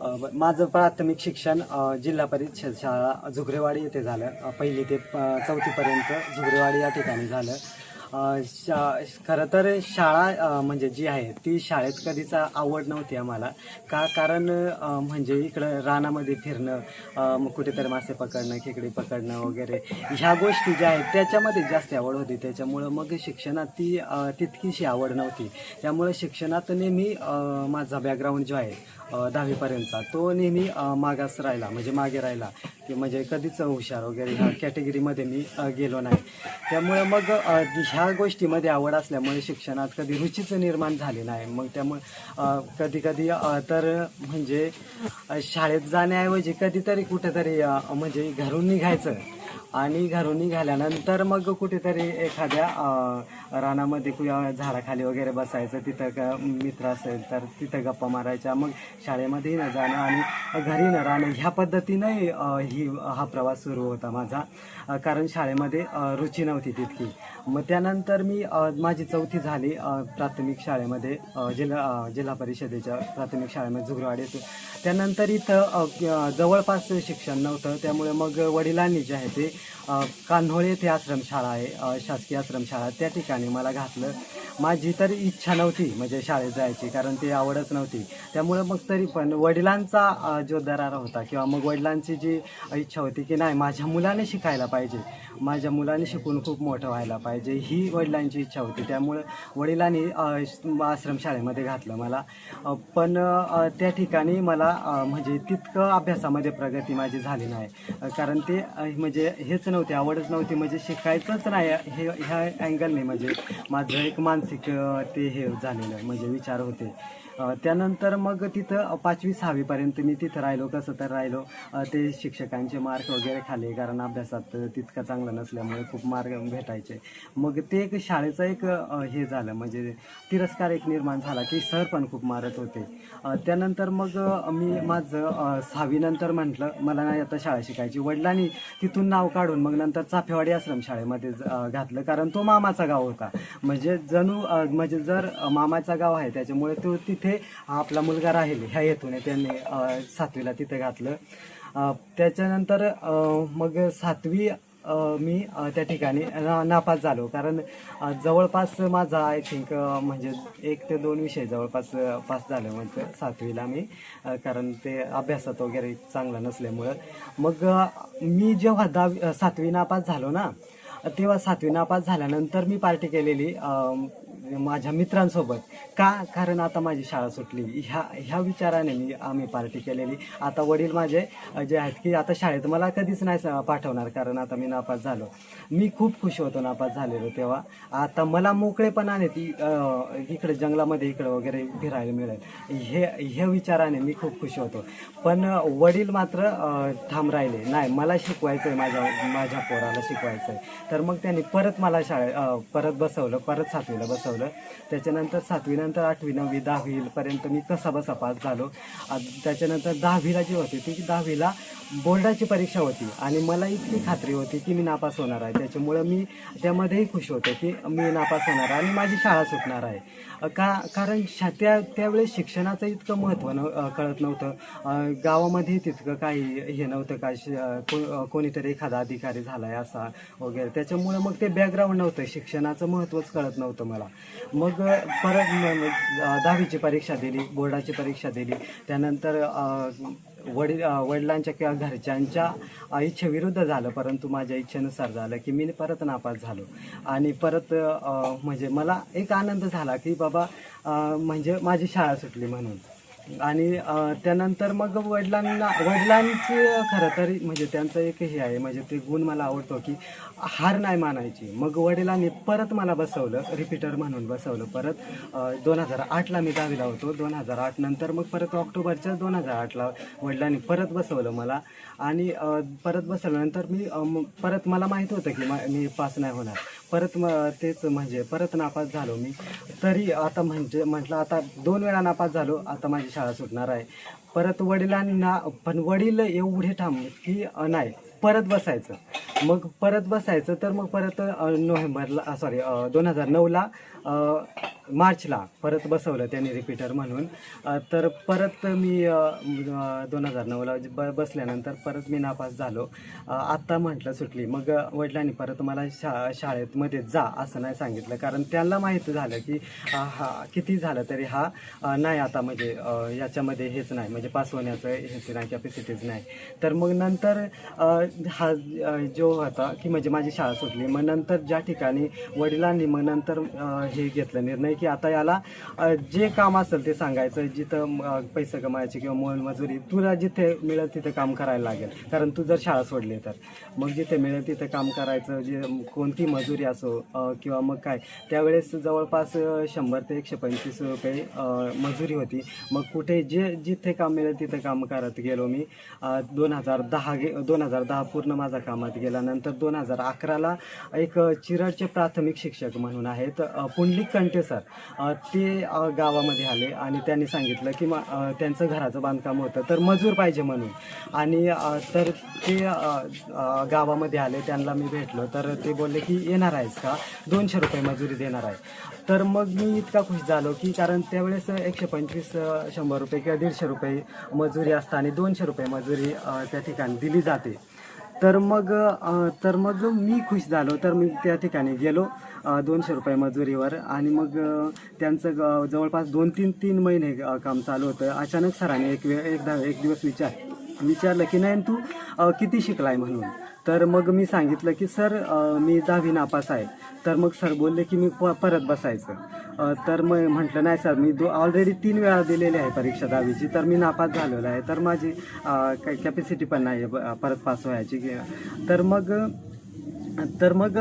माझं प्राथमिक शिक्षण जिल्हा परिषद शाळा झुगरेवाडी येथे झालं. पहिली ते चौथीपर्यंत झुगरेवाडी या ठिकाणी झालं. शा खरं तर शाळा म्हणजे जी आहे ती शाळेत कधीच आवड नव्हती आम्हाला. का कारण म्हणजे इकडं रानामध्ये फिरणं मग कुठेतरी मासे पकडणं खेकडी पकडणं वगैरे ह्या गोष्टी ज्या आहेत त्याच्यामध्ये जास्त आवड होती. त्याच्यामुळं मग शिक्षणात ती तितकीशी आवड नव्हती. त्यामुळे शिक्षणात नेहमी माझा बॅकग्राऊंड जो आहे दहावीपर्यंतचा. तो नेहमी मागास राहिला म्हणजे मागे राहिला की म्हणजे कधीच हुशार वगैरे ह्या कॅटेगरीमध्ये मी गेलो नाही. त्यामुळे मग ह्या गोष्टीमध्ये आवड असल्यामुळे शिक्षणात कधी रुचीच निर्माण झाली नाही. मग त्यामुळे कधी कधी तर म्हणजे शाळेत जाण्याऐवजी कधीतरी कुठेतरी म्हणजे घरून निघायचं. आणि घरून निघाल्यानंतर मग कुठेतरी एखाद्या रानामध्ये किंवा झाडाखाली वगैरे बसायचं तिथं का मित्र असेल तर तिथं गप्पा मारायच्या मग शाळेमध्ये न जाणं आणि घरी न राहणं ह्या पद्धतीनंही ही हा प्रवास सुरू होता माझा. कारण शाळेमध्ये रुची नव्हती तितकी. मग त्यानंतर मी माझी चौथी झाली प्राथमिक शाळेमध्ये जिल्हा जिल्हा परिषदेच्या प्राथमिक शाळेमध्ये जुगरवाडी त्यानंतर इथं जवळपास शिक्षण नव्हतं. त्यामुळे मग वडिलांनी जे आहे ते कान्होळे येथे आश्रमशाळा आहे शासकीय आश्रमशाळा त्या ठिकाणी मला घातलं. माझी तर इच्छा नव्हती म्हणजे शाळेत जायची कारण ती आवडच नव्हती. त्यामुळे मग तरी पण वडिलांचा जो दरारा होता किंवा मग वडिलांची जी इच्छा होती की नाही माझ्या मुलाने शिकायला पाहिजे. माझ्या मुलाने शिकून खूप मोठं व्हायला पाहिजे ही वडिलांची इच्छा होती. त्यामुळे वडिलांनी आश्रमशाळेमध्ये घातलं मला. पण त्या ठिकाणी मला म्हणजे तितकं अभ्यासामध्ये प्रगती माझी झाली नाही. कारण ते म्हणजे हेच नव्हते आवडच नव्हती म्हणजे शिकायचंच नाही हे ह्या अँगलने म्हणजे माझं एक मानसिक ते हे झालेलं म्हणजे विचार होते. त्यानंतर मग तिथं पाचवी सहावीपर्यंत मी तिथं राहिलो कसं तर राहिलो. ते शिक्षकांचे मार्क वगैरे खाले कारण अभ्यासात तितकं चांगलं नसल्यामुळे खूप मार्क भेटायचे. मग ते एक शाळेचं एक हे झालं म्हणजे तिरस्कार एक निर्माण झाला की सर पण खूप मारत होते. त्यानंतर मग मी माझं सहावीनंतर म्हटलं मला नाही आता शाळा शिकायची. वडिलांनी तिथून नाव काढून मग नंतर चाफेवाडी आश्रम शाळेमध्ये घातलं कारण तो मामाचा गाव होता. म्हणजे जणू म्हणजे जर मामाचा गाव आहे त्याच्यामुळे तो तिथे तिथे आपला मुलगा राहील ह्या हेतूने त्यांनी सातवीला तिथे घातलं. त्याच्यानंतर मग सातवी मी त्या ठिकाणी ना नापास झालो. कारण जवळपास माझा आय थिंक म्हणजे एक ते दोन विषय जवळपास पास झालं म्हणजे सातवीला मी. कारण ते अभ्यासात वगैरे चांगलं नसल्यामुळं. मग मी जेव्हा दहावी सातवी नापास झालो ना तेव्हा सातवी नापास झाल्यानंतर मी पार्टी केलेली माझ्या मित्रांसोबत. का? कारण आता माझी शाळा सुटली. ह्या ह्या विचाराने मी आम्ही पार्टी केलेली. आता वडील माझे जे आहेत की आता शाळेत मला कधीच नाही पाठवणार कारण आता मी नापास झालो. मी खूप खुश होतो नापास झालेलो तेव्हा. आता मला मोकळेपणाने ती इकडे जंगलामध्ये इकडे वगैरे फिरायला मिळेल. हे ह्या विचाराने मी खूप खुश होतो. पण वडील मात्र थांब राहिले. नाही मला शिकवायचं आहे माझ्या माझ्या पोराला शिकवायचं आहे तर मग त्यांनी परत मला शाळे परत बसवलं परत सातवीला बसवलं. त्याच्यानंतर सातवीनंतर आठवी नववी दहावीपर्यंत मी कसा बसा पास झालो त्याच्यानंतर दहावीला जी होती ती दहावीला बोर्डाची परीक्षा होती आणि मला इतकी खात्री होती की मी नापास होणार आहे. त्याच्यामुळं मी त्यामध्येही खुश होतो की मी नापास होणार आहे आणि माझी शाळा सुटणार आहे. का कारण शा त्या त्यावेळेस शिक्षणाचं इतकं महत्त्व न कळत नव्हतं. गावामध्ये तितकं काही हे नव्हतं का श- को कोणीतरी एखादा अधिकारी झाला आहे असा वगैरे. त्याच्यामुळं मग ते बॅकग्राऊंड नव्हतं. शिक्षणाचं महत्त्वच कळत नव्हतं मला. मग परत दहावीची परीक्षा दिली बोर्डाची परीक्षा दिली. त्यानंतर वडील वडिलांच्या किंवा घरच्यांच्या इच्छेविरुद्ध झालं. परंतु माझ्या इच्छेनुसार झालं की मी परत नापास झालो. आणि परत म्हणजे मला एक आनंद झाला की बाबा म्हणजे माझी शाळा सुटली म्हणून. आणि त्यानंतर मग वडिलांना वडिलांची खरं तर म्हणजे त्यांचं एक हे आहे म्हणजे ते गुण मला आवडतो की हार नाही मानायची. मग वडिलांनी परत मला बसवलं रिपीटर म्हणून बसवलं परत. दोन हजार आठला मी दहावीला होतो. दोन हजार आठ नंतर मग परत ऑक्टोबरच्या दोन हजार आठला वडिलांनी परत बसवलं मला. आणि परत बसवल्यानंतर मी परत मला माहीत होतं की मा- मी पास नाही होणार. परत म तेच म्हणजे परत नापास झालो मी. तरी आता म्हणजे म्हटलं आता दोन वेळा नापास झालो आता माझी शाळा सुटणार आहे. परत वडिलांना पण वडील एवढे ठाम की नाही परत बसायचं. मग परत बसायचं तर मग परत नोव्हेंबरला सॉरी दोन हजार नऊला मार्चला परत बसवलं त्यांनी रिपीटर म्हणून. तर परत मी दोन हजार नऊला ब बसल्यानंतर परत मी नापास झालो. आत्ता म्हटलं सुटली. मग वडिलांनी परत मला शा शाळेतमध्ये जा असं नाही सांगितलं. कारण त्यांना माहीत झालं की हा किती झालं तरी हा नाही आता म्हणजे याच्यामध्ये हेच नाही. म्हणजे पास होण्याचं हेच नाही कॅपॅसिटीज नाही. तर मग नंतर हा जो होता की म्हणजे माझी शाळा सुटली. मग नंतर ज्या ठिकाणी वडिलांनी मग नंतर हे घेतलं निर्णय की आता याला जे काम असेल ते सांगायचं जिथं पैसे कमायचे किंवा मोलमजुरी तुला जिथे मिळेल तिथे काम करायला लागेल. कारण तू जर शाळा सोडली तर. मग जिथे मिळेल तिथे काम करायचं जे कोणती मजुरी असो किंवा मग काय त्यावेळेस जवळपास शंभर ते एकशे पंचवीस रुपये मजुरी होती. मग कुठे जे जिथे काम मिळेल तिथे काम करत गेलो मी. दोन हजार दहा गे दोन हजार दहा पूर्ण माझा कामात गेला. नंतर दोन हजार अकराला एक चिरडचे प्राथमिक शिक्षक म्हणून आहेत पुणे ओनली कंटे सर. ते गावामध्ये आले आणि त्यांनी सांगितलं की मा त्यांचं घराचं बांधकाम होतं तर मजूर पाहिजे म्हणून. आणि तर ते गावामध्ये आले त्यांना मी भेटलो तर ते बोलले की येणार आहेस का? दोनशे रुपये मजुरी देणार आहे. तर मग मी इतका खुश झालो की कारण त्यावेळेस एकशे पंचवीस शंभर रुपये किंवा दीडशे रुपये मजुरी असतं आणि दोनशे रुपये मजुरी त्या ठिकाणी दिली जाते. तर मग तर मग मी खुश झालो. तर मी त्या ठिकाणी गेलो दोनशे रुपये मजुरीवर. आणि मग त्यांचं ग- जवळपास दोन तीन तीन महिने काम चालू होतं. अचानक सरांनी एक वेळ एकदा एक दिवस विचार विचारलं की नाही तू किती शिकलाय? म्हणून. तर मग मी सांगितलं की सर मी दहावी नापास आहे. तर मग सर बोलले की मी प परत बसायचं. तर मग म्हटलं नाही सर मी दो ऑलरेडी तीन वेळा दिलेली आहे परीक्षा दहावीची तर मी नापास झालेलो आहे. तर माझी काही कॅपॅसिटी पण नाही आहे परत पास व्हायची. तर मग तर मग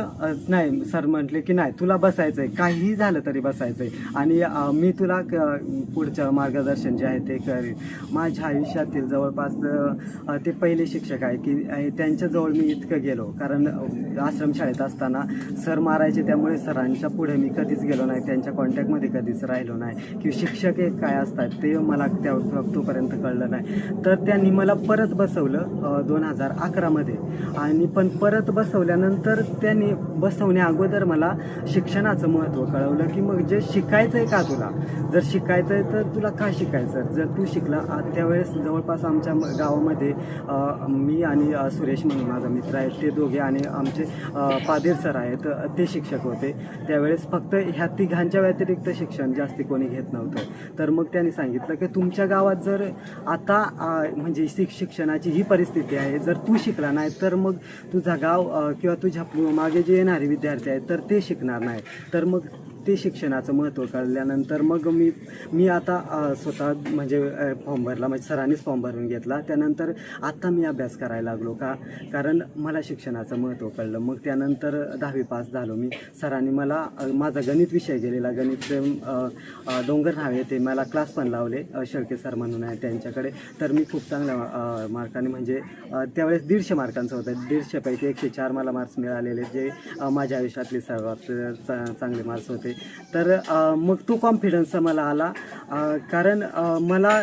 नाही सर म्हटले की नाही तुला बसायचं आहे काहीही झालं तरी बसायचं आहे आणि मी तुला क- पुढचं मार्गदर्शन जे आहे ते करेन. माझ्या आयुष्यातील जवळपास ते पहिले शिक्षक आहे की त्यांच्याजवळ मी इतकं गेलो. कारण आश्रमशाळेत असताना सर मारायचे त्यामुळे सरांच्या पुढे मी कधीच गेलो नाही. त्यांच्या कॉन्टॅक्टमध्ये कधीच राहिलो नाही. की शिक्षक हे काय असतात ते मला त्या तोपर्यंत कळलं नाही. तर त्यांनी मला परत बसवलं दोन हजार अकरामध्ये आणि पण परत बसवल्यानंतर त्यांनी बसवण्या अगोदर मला शिक्षणाचं महत्त्व कळवलं की मग जे शिकायचं आहे का तुला? जर शिकायचं आहे तर तुला का शिकायचं जर तू शिकला त्यावेळेस जवळपास आमच्या म- गावामध्ये मी आणि सुरेश म्हणून माझा मित्र आहे ते दोघे आणि आमचे पादेर सर आहेत. ते शिक्षक होते. त्यावेळेस फक्त ह्या तिघांच्या व्यतिरिक्त शिक्षण जास्ती कोणी घेत नव्हतं. तर मग त्यांनी सांगितलं की तुमच्या गावात जर आता म्हणजे शिक शिक्षणाची ही परिस्थिती आहे जर तू शिकला नाही तर मग तुझा गाव किंवा तुझी म्हणजे तुझ्या मागे जे येणारे विद्यार्थी आहेत तर ते शिकणार नाही. तर मग ते शिक्षणाचं महत्त्व कळल्यानंतर मग मी मी आता स्वतः म्हणजे फॉर्म भरला. म्हणजे सरांनीच फॉर्म भरून घेतला. त्यानंतर आत्ता मी अभ्यास करायला लागलो का? कारण मला शिक्षणाचं महत्त्व कळलं. मग त्यानंतर दहावी पास झालो मी. सरांनी मला माझा गणित विषय गेलेला. गणित डोंगर नावे ते मला क्लास पण लावले शेळके सर म्हणून आहे त्यांच्याकडे. तर मी खूप चांगल्या मार्काने म्हणजे त्यावेळेस दीडशे मार्कांचं होतं. दीडशेपैकी एकशे चार मला मार्क्स मिळालेले. जे माझ्या आयुष्यातले सर्वात चांगले मार्क्स होते. तर मग तो कॉन्फिडन्स मला आला. कारण मला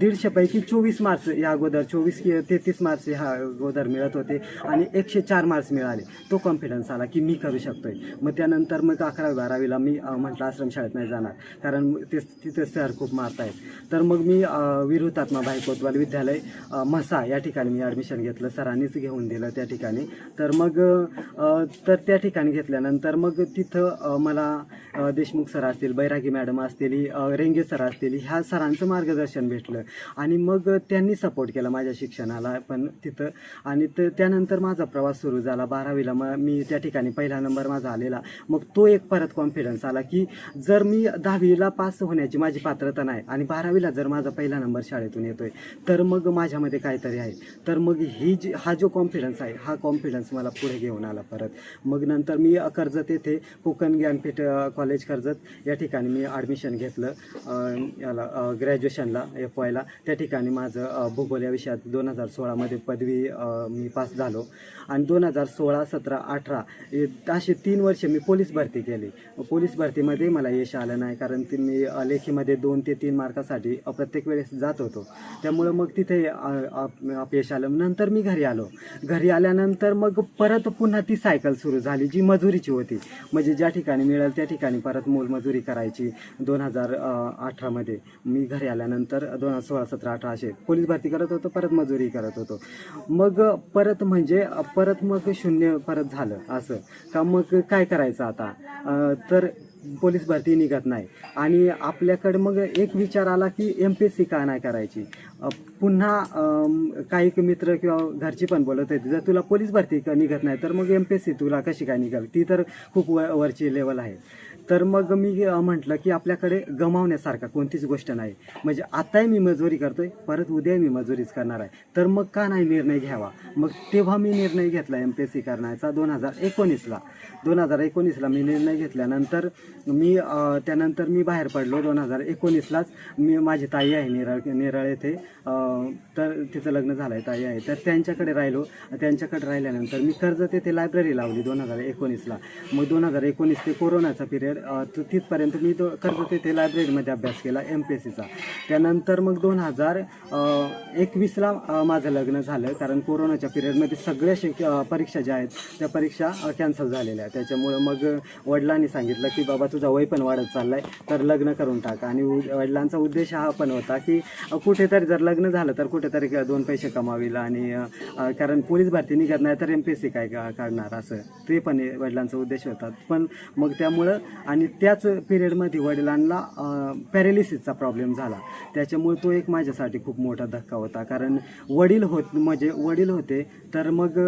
दीडशेपैकी चोवीस मार्क्स या अगोदर चोवीस कि तेहतीस मार्क्स ह्या अगोदर मिळत होते आणि एकशे चार मार्क्स मिळाले. तो कॉन्फिडन्स आला की मी करू शकतो आहे मग त्यानंतर मग अकरावी बारावीला मी म्हटलं आश्रमशाळेत नाही जाणार. कारण ते तिथे सर खूप मारतायत. तर मग मी अ, भाई कोतवाल विद्यालय म्हसा या ठिकाणी मी ॲडमिशन घेतलं. सरांनीच घेऊन दिलं त्या ठिकाणी. तर मग तर त्या ठिकाणी घेतल्यानंतर मग तिथं मला देशमुख सर असतील बैरागी मॅडम असतील रेंगे सर असतील ह्या सरांचं मार्गदर्शन भेटलं. आणि मग त्यांनी सपोर्ट केला माझ्या शिक्षणाला पण तिथं. आणि त- त्यानंतर माझा प्रवास सुरू झाला. बारावीला मग मी त्या ठिकाणी पहिला नंबर माझा आलेला. मग तो एक परत कॉन्फिडन्स आला की जर मी दहावीला पास होण्याची माझी पात्रता नाही आणि बारावीला जर माझा पहिला नंबर शाळेतून येतोय तर मग माझ्यामध्ये काहीतरी आहे. तर मग ही जी हा जो कॉन्फिडन्स आहे हा कॉन्फिडन्स मला पुढे घेऊन आला परत. मग नंतर मी कर्जत येथे कोकण ज्ञानपीठ कॉलेज कर्जत या ठिकाणी मी ॲडमिशन घेतलं. याला ग्रॅज्युएशनला एफ वायला त्या ठिकाणी माझं भूगोल या विषयात दोन हजार सोळामध्ये पदवी मी पास झालो. आणि दोन हजार सोळा सतरा अठरा अशी असे तीन वर्ष मी पोलीस भरती केली. पोलीस भरतीमध्ये मला यश आलं नाही कारण ती मी लेखीमध्ये दोन ते तीन मार्कासाठी प्रत्येक वेळेस जात होतो. त्यामुळं मग तिथे अप- अपयश आलं. नंतर मी घरी आलो. घरी आल्यानंतर मग परत पुन्हा ती सायकल सुरू झाली जी मजुरीची होती. म्हणजे ज्या ठिकाणी मिळेल त्या ठिकाणी ठिकाणी परत मोलमजुरी करायची दोन हजार अठरामध्ये मी घरी आल्यानंतर दोन हजार सोळा सतरा अठरा असे पोलीस भरती करत होतो परत मजुरी करत होतो. मग परत म्हणजे परत मग शून्य परत झालं असं. का मग काय करायचं आता? तर पोलीस भरती निघत नाही. आणि आपल्याकडे मग एक विचार आला की एम पी एस सी का नाही करायची? पुन्हा काही मित्र किंवा घरची पण बोलत होते जर तुला पोलीस भरती निघत नाही तर मग एम पी एस सी तुला कशी काय निघाल? ती तर खूप व वरची लेवल आहे. तर मग मी म्हटलं की आपल्याकडे गमावण्यासारखा कोणतीच गोष्ट नाही. म्हणजे आताही मी मजुरी करतोय परत उद्या मी मजुरीच करणार आहे. तर मग का नाही निर्णय घ्यावा? मग तेव्हा मी निर्णय घेतला एम पी एस सी करण्याचा दोन हजार एकोणीसला. दोन हजार एकोणीसला मी निर्णय घेतल्यानंतर मी त्यानंतर मी बाहेर पडलो दोन हजार एकोणीसलाच. मी माझी ताई आहे निराळ निराळ येथे. तर तिचं लग्न झालं आहे ताई आहे. तर त्यांच्याकडे राहिलो. त्यांच्याकडे राहिल्यानंतर मी कर्ज तेथे लायब्ररी लावली दोन हजार एकोणीसला. मग दोन हजार एकोणीस ते कोरोनाचा पिरियड तिथपर्यंत मी तो कर्जत येथे लायब्ररीमध्ये अभ्यास केला एम पी एस सीचा त्यानंतर मग दोन हजार एकवीसला माझं लग्न झालं कारण कोरोनाच्या पिरियडमध्ये सगळ्या शिक परीक्षा ज्या आहेत त्या परीक्षा कॅन्सल झालेल्या. त्याच्यामुळं मग वडिलांनी सांगितलं की बाबा तुझा वय पण वाढत चाललाय तर लग्न करून टाका. आणि उ- वडिलांचा उद्देश हा पण होता की कुठेतरी जर लग्न झालं तर कुठेतरी दोन पैसे कमावील आणि कारण पोलीस भरती निघत नाही तर एम पी एस सी काय का- काढणार असं. ते पण वडिलांचा उद्देश होता. पण मग त्यामुळं आणि त्याच पिरियडमध्ये वडिलांना पॅरेलिसिसचा प्रॉब्लेम झाला. त्याच्यामुळे तो एक माझ्यासाठी खूप मोठा धक्का होता. कारण वडील होत म्हणजे वडील होते तर मग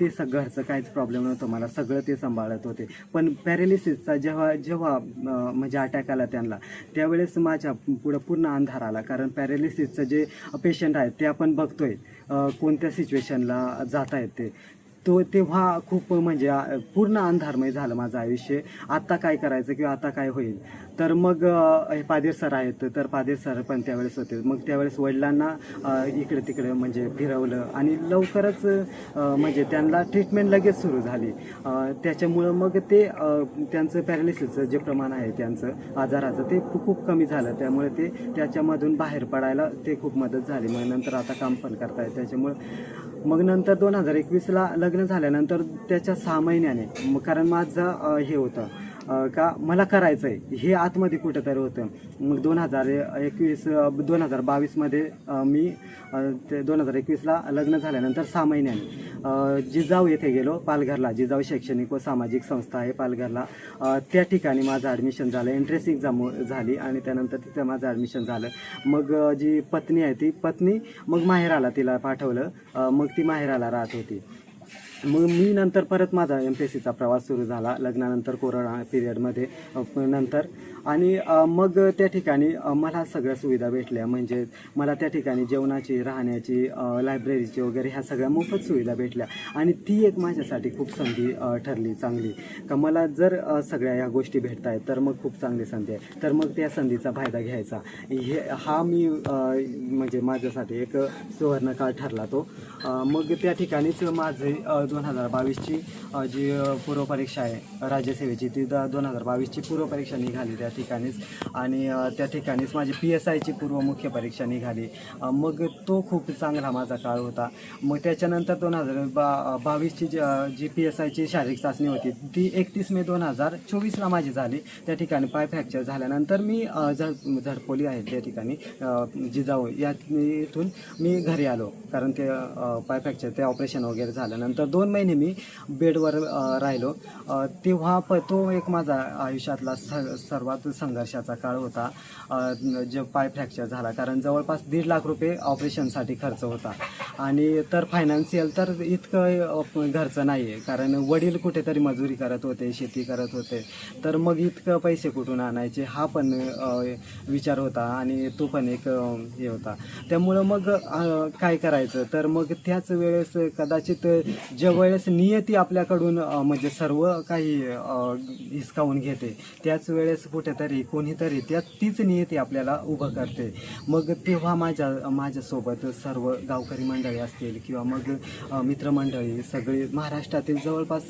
ते सग घरचं काहीच प्रॉब्लेम नव्हतं. मला सगळं ते सांभाळत होते. पण पॅरेलिसिसचा जेव्हा जेव्हा म्हणजे अटॅक आला त्यांना त्यावेळेस माझ्या पुढं पूर्ण अंधार आला. कारण पॅरेलिसिसचं जे पेशंट आहेत ते आपण बघतोय कोणत्या सिच्युएशनला जात आहेत ते. तो तेव्हा खूप म्हणजे पूर्ण अंधारमय झालं माझं आयुष्य. आता काय करायचं किंवा आता काय होईल? तर मग हे पादेर सर आहेत तर पादेर सर पण त्यावेळेस होते. मग त्यावेळेस वडिलांना इकडे तिकडे म्हणजे फिरवलं आणि लवकरच म्हणजे त्यांना ट्रीटमेंट लगेच सुरू झाली. त्याच्यामुळं मग ते त्यांचं पॅरालिसिसचं जे प्रमाण आहे त्यांचं आजाराचं ते खूप कमी झालं. त्यामुळे ते त्याच्यामधून बाहेर पडायला ते खूप मदत झाली. मग नंतर आता काम पण करतायत. त्याच्यामुळं मग नंतर दोन हजार एकवीसला लग्न झाल्यानंतर त्याच्या सहा महिन्याने मग कारण माझं हे होतं. का मला करायचं आहे हे आतमध्ये कुठंतरी होतं. मग दोन हजार एकवीस दोन हजार बावीसमध्ये मी ते दोन हजार एकवीसला लग्न झाल्यानंतर सहा महिन्याने जिजाऊ येथे गेलो पालघरला. जिजाऊ शैक्षणिक व सामाजिक संस्था आहे पालघरला. त्या ठिकाणी माझं ॲडमिशन झालं. एंट्रेन्स एक्झाम झाली आणि त्यानंतर तिथं माझं ॲडमिशन झालं. मग जी पत्नी आहे ती पत्नी मग माहेराला तिला पाठवलं. मग ती माहेराला राहत होती. मग मी नंतर परत माझा एम पी एस सीचा प्रवास सुरू झाला. लग्नानंतर कोरोना पिरियडमध्ये नंतर आणि मग त्या ठिकाणी मला सगळ्या सुविधा भेटल्या. म्हणजे मला त्या ठिकाणी जेवणाची राहण्याची लायब्ररीची वगैरे ह्या सगळ्या मोफत सुविधा भेटल्या. आणि ती एक माझ्यासाठी खूप संधी ठरली चांगली. का मला जर सगळ्या ह्या गोष्टी भेटत आहेत तर मग खूप चांगली संधी आहे. तर मग त्या संधीचा फायदा घ्यायचा. हे हा मी म्हणजे माझ्यासाठी एक सुवर्ण काळ ठरला तो. मग त्या ठिकाणीच माझे दोन हजार बावीसची जी पूर्वपरीक्षा आहे राज्यसेवेची ती द दोन हजार बावीसची पूर्वपरीक्षा निघाली त्या ठिकाणीच. आणि त्या ठिकाणीच माझी पी एस आयची पूर्व मुख्य परीक्षा निघाली. मग तो खूप चांगला माझा काळ होता. मग त्याच्यानंतर दोन हजार बा बावीसची जी जी पी एस आयची शारीरिक चाचणी होती ती एकतीस मे दोन हजार चोवीसला माझी झाली. त्या ठिकाणी पाय फ्रॅक्चर झाल्यानंतर मी झड झडपोली आहे त्या ठिकाणी जिजाऊ या इथून मी घरी आलो. कारण ते पाय फ्रॅक्चर ते ऑपरेशन वगैरे झाल्यानंतर दोन महिने मी बेडवर राहिलो. तेव्हा प तो एक माझा आयुष्यातला स संघर्षाचा काळ होता. जे पाय फ्रॅक्चर झाला. कारण जवळपास दीड लाख रुपये ऑपरेशनसाठी खर्च होता. आणि तर फायनान्शियल तर इतकं घरचं नाही आहे कारण वडील कुठेतरी मजुरी करत होते शेती करत होते. तर मग इतकं पैसे कुठून आणायचे? हा पण विचार होता. आणि तो पण एक हे होता. त्यामुळं मग काय करायचं? तर मग त्याच वेळेस कदाचित ज्या वेळेस नियती आपल्याकडून म्हणजे सर्व काही हिसकावून घेते त्याच वेळेस कुठे तरी कोणीतरी त्या तीच नियती आपल्याला उभं करते. मग तेव्हा माझ्या माझ्यासोबत सर्व गावकरी मंडळी असतील किंवा मग मित्रमंडळी सगळी महाराष्ट्रातील जवळपास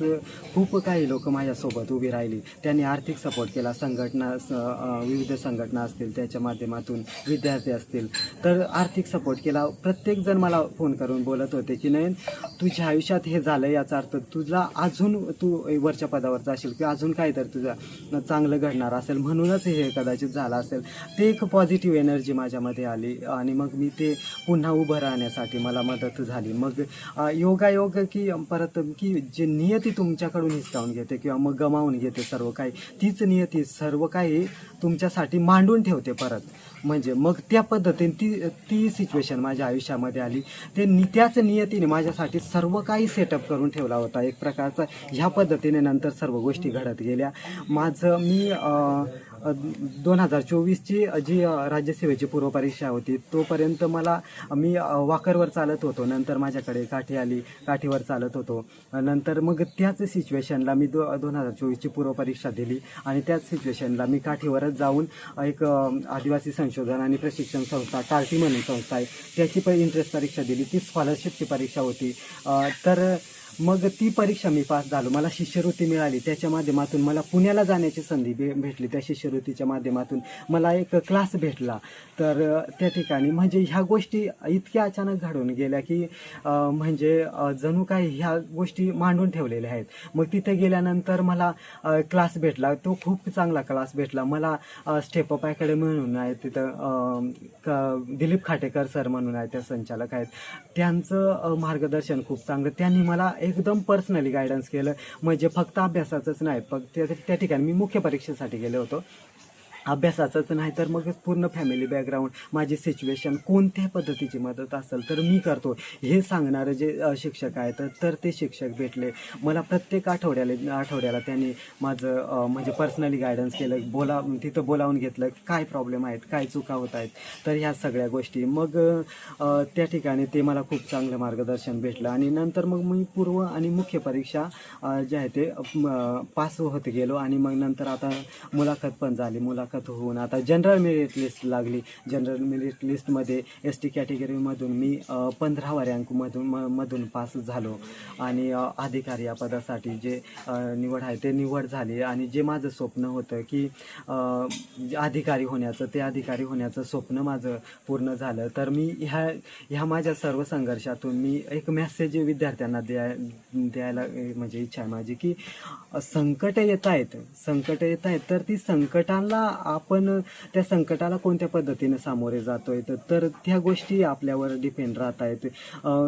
खूप काही लोक माझ्यासोबत उभी राहिली. त्यांनी आर्थिक सपोर्ट केला संघटना स- विविध संघटना असतील त्याच्या माध्यमातून विद्यार्थी असतील. तर आर्थिक सपोर्ट केला. प्रत्येकजण मला फोन करून बोलत होते की नाही तुझ्या आयुष्यात हे झालं याचा अर्थ तुला अजून तू वरच्या पदावर जाशील किंवा अजून काय तर तुझं चांगलं घडणार असेल म्हणून म्हणूनच हे कदाचित झालं असेल. ते एक पॉझिटिव्ह एनर्जी माझ्यामध्ये आली आणि मग मी ते पुन्हा उभं राहण्यासाठी मला मदत झाली. मग योगायोग की परत की जे नियती तुमच्याकडून हिसकावून घेते किंवा मग गमावून घेते सर्व काही तीच नियती सर्व काही तुमच्यासाठी मांडून ठेवते परत. म्हणजे मग त्या पद्धतीने ती ती सिच्युएशन माझ्या आयुष्यामध्ये आली. ते नि त्याच नियतीने माझ्यासाठी सर्व काही सेटअप करून ठेवला होता. एक प्रकारचा ह्या पद्धतीने नंतर सर्व गोष्टी घडत गेल्या. माझं मी दोन हजार चोवीसची जी राज्यसेवेची राज्यसेवेची पूर्वपरीक्षा होती तोपर्यंत मला मी वाकरवर चालत होतो. नंतर माझ्याकडे काठी आली काठीवर चालत होतो. नंतर मग त्याच सिच्युएशनला मी दो दोन हजार चोवीसची पूर्वपरीक्षा दिली आणि त्याच सिच्युएशनला मी काठीवरच जाऊन एक आदिवासी संशोधन आणि प्रशिक्षण संस्था टार्टी म्हणून संस्था आहे त्याची पण इंटरेस्ट परीक्षा दिली. ती स्कॉलरशिपची परीक्षा होती. तर मग ती परीक्षा मी पास झालो. मला शिष्यवृत्ती मिळाली. त्याच्या माध्यमातून मला पुण्याला जाण्याची संधी भे भेटली. त्या शिष्यवृत्तीच्या माध्यमातून मला एक क्लास भेटला. तर त्या ठिकाणी म्हणजे ह्या गोष्टी इतक्या अचानक घडून गेल्या की म्हणजे जणू काही ह्या गोष्टी मांडून ठेवलेल्या आहेत. मग तिथे गेल्यानंतर मला क्लास भेटला. तो खूप चांगला क्लास भेटला. मला स्टेपअप अकॅडमी म्हणून आहे तिथं क- दिलीप खाटेकर सर म्हणून आहे त्या संचालक आहेत. त्यांचं मार्गदर्शन खूप चांगलं. त्यांनी मला एकदम पर्सनली गायडन्स केलं. म्हणजे फक्त अभ्यासाचंच नाही फक्त त्या- ठिकाणी मी मुख्य परीक्षेसाठी गेलो होतो. अभ्यासाचंच नाही तर मग पूर्ण फॅमिली बॅकग्राऊंड माझी सिच्युएशन कोणत्या पद्धतीची मदत असेल तर मी करतो. हे सांगणारे जे शिक्षक आहेत तर ते शिक्षक भेटले. मला प्रत्येक आठवड्याला आठवड्याला त्यांनी माझं म्हणजे पर्सनली गायडन्स केलं बोला तिथं बोलावून घेतलं काय प्रॉब्लेम आहेत काय चुका होत आहेत तर ह्या सगळ्या गोष्टी. मग त्या ठिकाणी ते मला खूप चांगलं मार्गदर्शन भेटलं. आणि नंतर मग मी पूर्व आणि मुख्य परीक्षा जे आहे ते पास होत गेलो. आणि मग नंतर आता मुलाखत पण झाली. मुलाखत होऊन. आता जनरल मेरिट लिस्ट लागली. जनरल मेरिट लिस्टमध्ये एस टी कॅटेगरीमधून मी पंधरावा रँकमधून म- मधून पास झालो. आणि अधिकारी या पदासाठी जे निवड आहे ते निवड झाली. आणि जे माझं स्वप्न होतं की अधिकारी होण्याचं ते अधिकारी होण्याचं स्वप्न माझं पूर्ण झालं. तर मी ह्या ह्या माझ्या सर्व संघर्षातून मी एक मेसेज विद्यार्थ्यांना द्याय द्यायला म्हणजे इच्छा आहे माझी की संकट येत आहेत संकट येत आहेत तर ती संकटांना आपण त्या संकटाला कोणत्या पद्धतीने सामोरे जातोय? तर- तर त्या गोष्टी आपल्यावर डिपेंड राहत आहेत.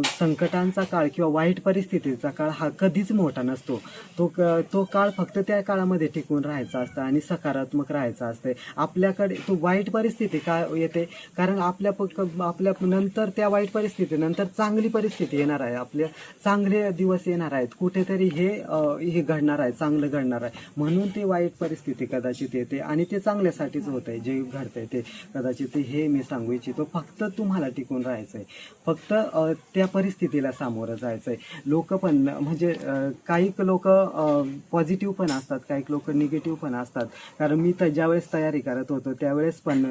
संकटांचा काळ किंवा वाईट परिस्थितीचा काळ हा कधीच मोठा नसतो. तो क- तो काळ फक्त त्या काळामध्ये टिकून राहायचा असतं आणि सकारात्मक राहायचं असतं. आपल्याकडे तो वाईट परिस्थिती का येते? कारण आपल्या आपल्या नंतर त्या वाईट परिस्थितीनंतर चांगली परिस्थिती येणार आहे. आपल्या चांगले दिवस येणार आहेत. कुठेतरी हे हे घडणार आहे. चांगलं घडणार आहे. म्हणून ती वाईट परिस्थिती कदाचित येते आणि ते चांगल्यासाठीच होत आहे जे घडतंय ते. कदाचित हे मी सांगू इच्छितो. फक्त तुम्हाला टिकून राहायचं आहे फक्त त्या परिस्थितीला सामोरं जायचं आहे लोक पण म्हणजे काही लोक पॉझिटिव्ह पण असतात काही लोक निगेटिव्ह पण असतात. कारण मी तर ज्यावेळेस तयारी करत होतो त्यावेळेस पण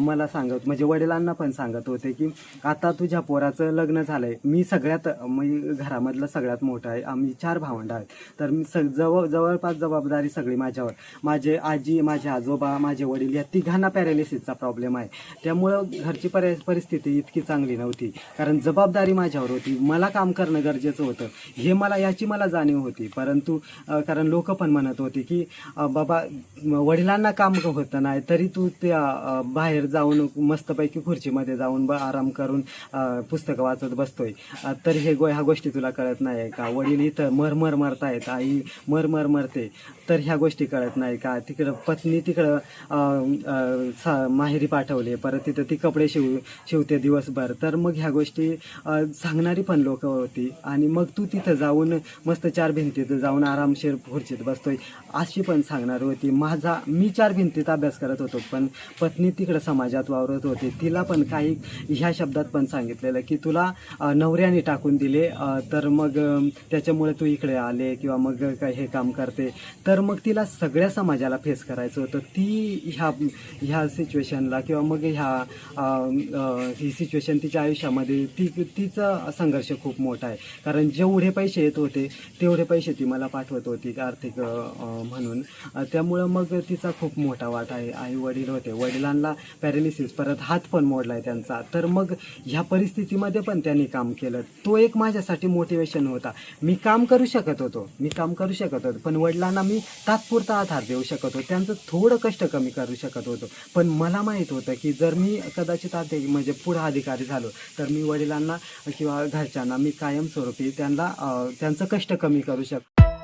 मला सांगत म्हणजे वडिलांना पण सांगत होते की आता तुझ्या पोराचं लग्न झालंय. मी सगळ्यात मी घरामधलं सगळ्यात मोठा आहे. आम्ही चार भावंड आहेत. तर मी सग जवळ जवळपास जबाबदारी सगळी माझ्यावर. माझे आजी माझे आजोबा माझे वडील या तिघांना पॅरालिसिसचा प्रॉब्लेम आहे. त्यामुळं घरची परि परिस्थिती इतकी चांगली नव्हती. कारण जबाबदारी माझ्यावर होती. मला काम करणं गरजेचं होतं. हे मला याची मला जाणीव होती. परंतु कारण लोक पण म्हणत होते की बाबा वडिलांना काम होतं नाही तरी तू त्या बाहेर जाऊन मस्तपैकी खुर्चीमध्ये जाऊन ब आराम करून पुस्तकं वाचत बसतोय. तर हे गो ह्या गोष्टी तुला कळत नाही आहे का? वडील इथं मरमर मरतायत आई मरमर मरते. तर ह्या गोष्टी कळत नाही का? तिकडं पत्नी तिकडं माहेरी पाठवले. परत तिथं ती कपडे शिव शिवते दिवसभर. तर मग ह्या गोष्टी सांगणारी पण लोक होती. आणि मग तू तिथं जाऊन मस्त चार भिंतीत जाऊन आरामशीर खुर्चीत बसतोय अशी पण सांगणार होती. माझा मी चार भिंतीत अभ्यास करत होतो पण पत्नी तिकडं समाजात वावरत होती. तिला पण काही ह्या शब्दात पण सांगितलेलं की तुला नवऱ्याने टाकून दिले तर मग त्याच्यामुळे तू इकडे आले किंवा मग काय हे काम करते. तर मग तिला सगळ्या समाजाला फेस करायचं होतं. ती ती ह्या ह्या सिच्युएशनला किंवा मग ह्या ही सिच्युएशन तिच्या आयुष्यामध्ये ती तिचा संघर्ष खूप मोठा आहे. कारण जेवढे पैसे येत होते तेवढे पैसे ती मला पाठवत होती आर्थिक म्हणून. त्यामुळं मग तिचा खूप मोठा वाटा आहे. आई वडील होते. वडिलांना पॅरालिसिस परत हात पण मोडला आहे त्यांचा. तर मग ह्या परिस्थितीमध्ये पण त्यांनी काम केलं. तो एक माझ्यासाठी मोटिवेशन होता. मी काम करू शकत होतो. मी काम करू शकत होतो. पण वडिलांना मी तात्पुरता आधार देऊ शकत होतो. त्यांचं थोडं कष्ट कमी करू शकत होतो. पण मला माहीत होतं की जर मी कदाचित आधी म्हणजे पुढं अधिकारी झालो तर मी वडिलांना किंवा घरच्यांना मी कायमस्वरूपी त्यांना त्यांचं कष्ट कमी करू शकतो.